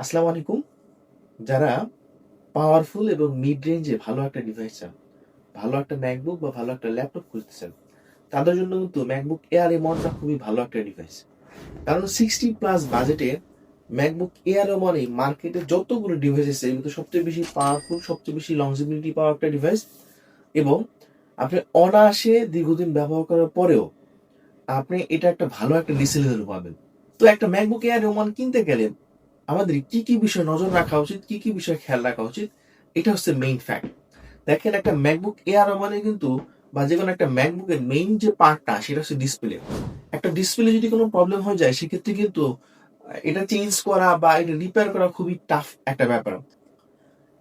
আসসালামু আলাইকুম। যারা পাওয়ারফুল এবং মিড রেঞ্জে ভালো একটা ডিভাইস চান, ভালো একটা ম্যাকবুক বা ভালো একটা ল্যাপটপ খুঁজতেছেন, তাদের জন্য কিন্তু ম্যাকবুক এয়ার এমনটা খুবই ভালো একটা ডিভাইস কারণ সিক্সটি প্লাস বাজেটে ম্যাকবুক এয়ার এমনই মার্কেটে যতগুলো ডিভাইস আছে কিন্তু সবচেয়ে বেশি পাওয়ারফুল সবচেয়ে বেশি লংজিবিলিটি পাওয়ার একটা ডিভাইস এবং আপনি অনায়াসে দীর্ঘদিন ব্যবহার করার পরেও আপনি এটা একটা ভালো একটা ডিসেলের পাবেন। তো একটা ম্যাকবুক এয়ার ওমান কিনতে গেলে আমাদের কি কি বিষয় নজর রাখা উচিত, কি কি বিষয় খেয়াল রাখা উচিত, এটা হচ্ছে মেইন ফ্যাক্ট দেখেন একটা ম্যাকবুক এয়ার মানে কিন্তু বা যে কোনো একটা ম্যাকবুকের মেইন যে পার্টটা সেটা হচ্ছে ডিসপ্লে একটা ডিসপ্লে যদি কোনো প্রবলেম হয়ে যায়, সেক্ষেত্রে কিন্তু এটা চেঞ্জ করা বা এটা রিপেয়ার করা খুবই টাফ একটা ব্যাপার।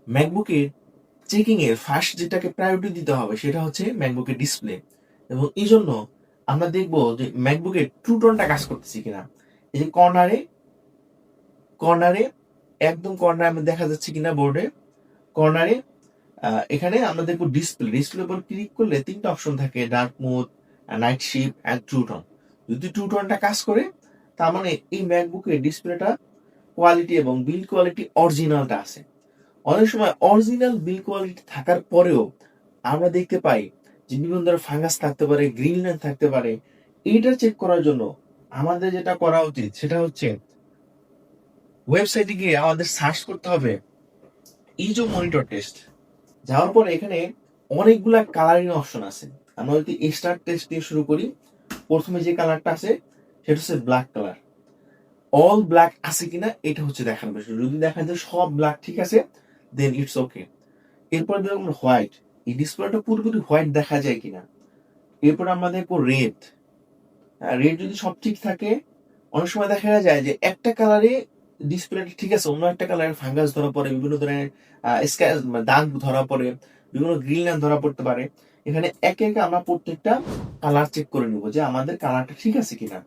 ম্যাকবুকের চেকিং এর ফার্স্ট যেটাকে প্রায়োরিটি দিতে হবে, সেটা হচ্ছে ম্যাকবুকের ডিসপ্লে এবং এই জন্য আমরা দেখব যে ম্যাকবুকের ট্রুটনটা কাজ করতেছে কিনা। এই যে কর্নারে কর্নারে, একদম কর্নারে দেখা যাচ্ছে কিনা বোর্ডে কর্নারে এখানে আমরা দেখব ডিসপ্লে ডিসপ্লে উপর ক্লিক করলে তিনটা অপশন থাকে dark mode night shift and true tone যদি ট্রুটনটা কাজ করে, তার মানে এই ম্যাকবুকের ডিসপ্লেটা কোয়ালিটি এবং বিল কোয়ালিটি অরিজিনালটা আছে। অনেক সময় অরিজিনাল বিল কোয়ালিটি থাকার পরেও আমরা দেখতে পাই যে বিভিন্ন ধরনের ফাঙ্গাস থাকতে পারে গ্রিন লাইন থাকতে পারে, এইটা চেক করার জন্য আমাদের যেটা করা উচিত সেটা হচ্ছে ওয়েবসাইটে গিয়ে আমাদের সার্চ করতে হবে ইজো মনিটর টেস্ট যাওয়ার পর এখানে অনেকগুলা কালারিং অপশন আছে। আমরা যদি স্টার টেস্ট দিয়ে শুরু করি, প্রথমে যে কালারটা আছে, সেটা হচ্ছে ব্ল্যাক কালার অল ব্ল্যাক আছে কিনা, এটা হচ্ছে দেখার বিষয়। যদি দেখা যায় সব ব্ল্যাক ঠিক আছে দেন ইটস ওকে এরপর দেখুন হোয়াইট এই ডিসপ্লেটা পুরোপুরি হোয়াইট দেখা যায় কিনা। এরপর আমরা দেখব রেড রেড যদি সব ঠিক থাকে, অনেক সময় দেখা যায় যে একটা কালারে ডিসপ্লেটা ঠিক আছে, অন্য একটা কালারের ফাঙ্গাস ধরা পড়ে, বিভিন্ন ধরনের মানে দাগ ধরা পড়ে, বিভিন্ন গ্রিন লাইন ধরা পড়তে পারে। এখানে একে একে আমরা প্রত্যেকটা কালার চেক করে নিব যে আমাদের কালারটা ঠিক আছে কিনা।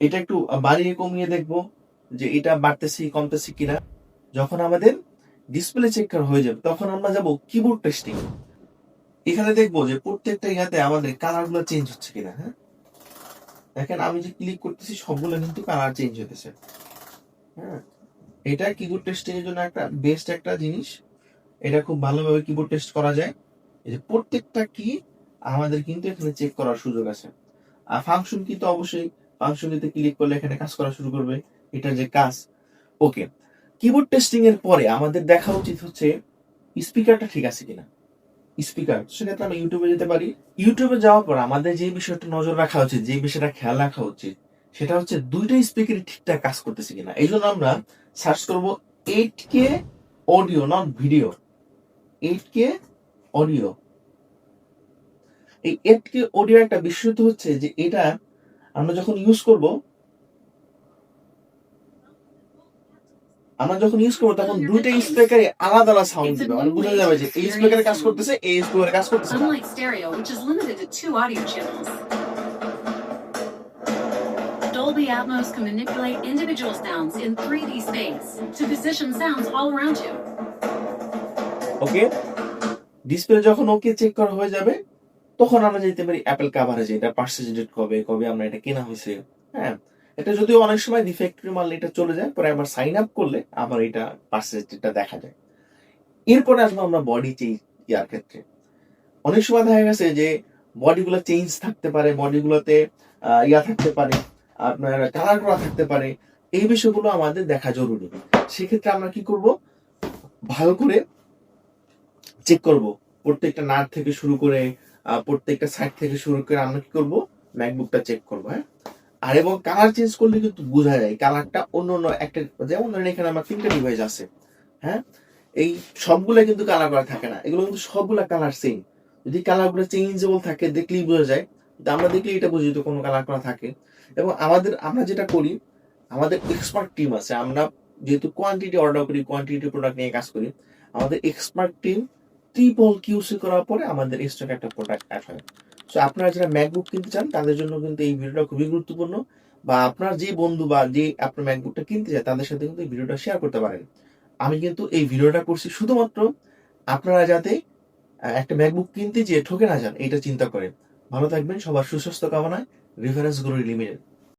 এটা একটু বাড়িয়ে কমিয়ে দেখব যে এটা বাড়তেছি, কমতেছি কিনা। যখন আমাদের ডিসপ্লে চেক করা হয়ে যাবে, তখন আমরা যাব কিবোর্ড টেস্টিং এখানে দেখব যে প্রত্যেকটা ইয়াতে আমাদের কালারগুলো চেঞ্জ হচ্ছে কিনা হ্যাঁ? দেখেন, আমি যে ক্লিক করতেছি, সবগুলো কিন্তু কালার চেঞ্জ হতেছে হ্যাঁ এটা কিবোর্ড টেস্টিং এর জন্য একটা বেস্ট একটা জিনিস। এটা খুব ভালোভাবে কিবোর্ড টেস্ট করা যায়। এই যে প্রত্যেকটা কি আমাদের কিন্তু এখানে চেক করার সুযোগ আছে। আর ফাংশন কিন্তু অবশ্যই ফাংশনিতে ক্লিক করলে এখানে কাজ করা শুরু করবে। এটা যে কাজ। ওকে কিবোর্ড টেস্টিং এর পরে আমাদের দেখা উচিত হচ্ছে স্পিকারটা ঠিক আছে কিনা? স্পিকার সেক্ষেত্রে আমরা ইউটিউবে যেতে পারি। ইউটিউবে যাওয়ার পর আমাদের যে বিষয়টা নজর রাখা উচিত, যে বিষয়টা খেয়াল রাখা উচিত সেটা হচ্ছে দুইটা স্পিকারই ঠিকঠাক কাজ করতেছে কিনা। এই জন্য আমরা সার্চ করব eight K audio not video eight K audio এই এইট কে অডিও একটা বিষয় তো হচ্ছে যে এটা আমরা যখন ইউজ করব, আমরা যখন ইউজ করব তখন দুইটা স্পিকারে আলাদা আলাদা সাউন্ড দিবে। মানে বোঝা যাবে যে এই স্পিকারে কাজ করতেছে, এই স্পিকারে কাজ করতেছে না। Dolby Atmos can manipulate individual sounds in 3D space to position sounds all around you. Okay display যখন ওকে চেক করা হয়ে যাবে, তখন আমরা যেতে পারি অ্যাপেল কাভারেজে এটা পার্সেন্টেড কবে কবে আমরা এটা কেনা হয়েছে। হ্যাঁ? এটা যদিও অনেক সময় ডিফেক্টরি মাল এটা চলে যায়, পরে আবার সাইন আপ করলে আবার এটা পার্সেন্টেজটা দেখা যায়। এরপরে আসব আমরা বডি চেঞ্জ ইয়ার ক্ষেত্রে। অনেক সময় দেখা গেছে যে বডিগুলো চেঞ্জ থাকতে পারে বডিগুলোতে ইয়া থাকতে পারে। আপনার কালার করা থাকতে পারে, এই বিষয়গুলো আমাদের দেখা জরুরি। সেক্ষেত্রে আমরা কি করব? ভালো করে চেক করব। প্রত্যেকটা নাট থেকে শুরু করে প্রত্যেকটা সাইড থেকে শুরু করে আমরা কি করব? ম্যাকবুকটা চেক করব হ্যাঁ? আর এবং কালার চেঞ্জ করলে কিন্তু বোঝা যায় কালারটা অন্য অন্য একটা, যেমন ধরেন এখানে আমার তিনটা ডিভাইস আছে হ্যাঁ? এই সবগুলো কিন্তু কালার করা থাকে না। এগুলো কিন্তু সবগুলা কালার সেম যদি কালারগুলো চেঞ্জেবল থাকে, দেখলেই বোঝা যায় আমরা দেখলেই এটা বুঝি তো কোনো কালার করা থাকে। এবং আমাদের, আমরা যেটা করি, আমাদের এক্সপার্ট টিম আছে, আমরা যেহেতু কোয়ান্টিটি অর্ডার করি কোয়ান্টিটি প্রোডাক্ট নিয়ে কাজ করি, আমাদের এক্সপার্ট টিম ট্রিপল কিউসি করার পরে আমাদের স্টক একটা প্রোডাক্ট অ্যাড হয়। সো আপনারা যারা ম্যাকবুক কিনতে চান, তাদের জন্য কিন্তু এই ভিডিওটা খুবই গুরুত্বপূর্ণ। বা আপনার যে বন্ধু বা যে আপনার ম্যাকবুকটা কিনতে চায়, তাদের সাথে কিন্তু এই ভিডিওটা শেয়ার করতে পারেন। আমি কিন্তু এই ভিডিওটা করছি শুধুমাত্র আপনারা যাতে একটা ম্যাকবুক কিনতে যেয়ে ঠকে না যান এটা চিন্তা করেন। ভালো থাকবেন সবার সুস্বাস্থ্য কামনায় রেফারেন্স গুরু লিমিটেড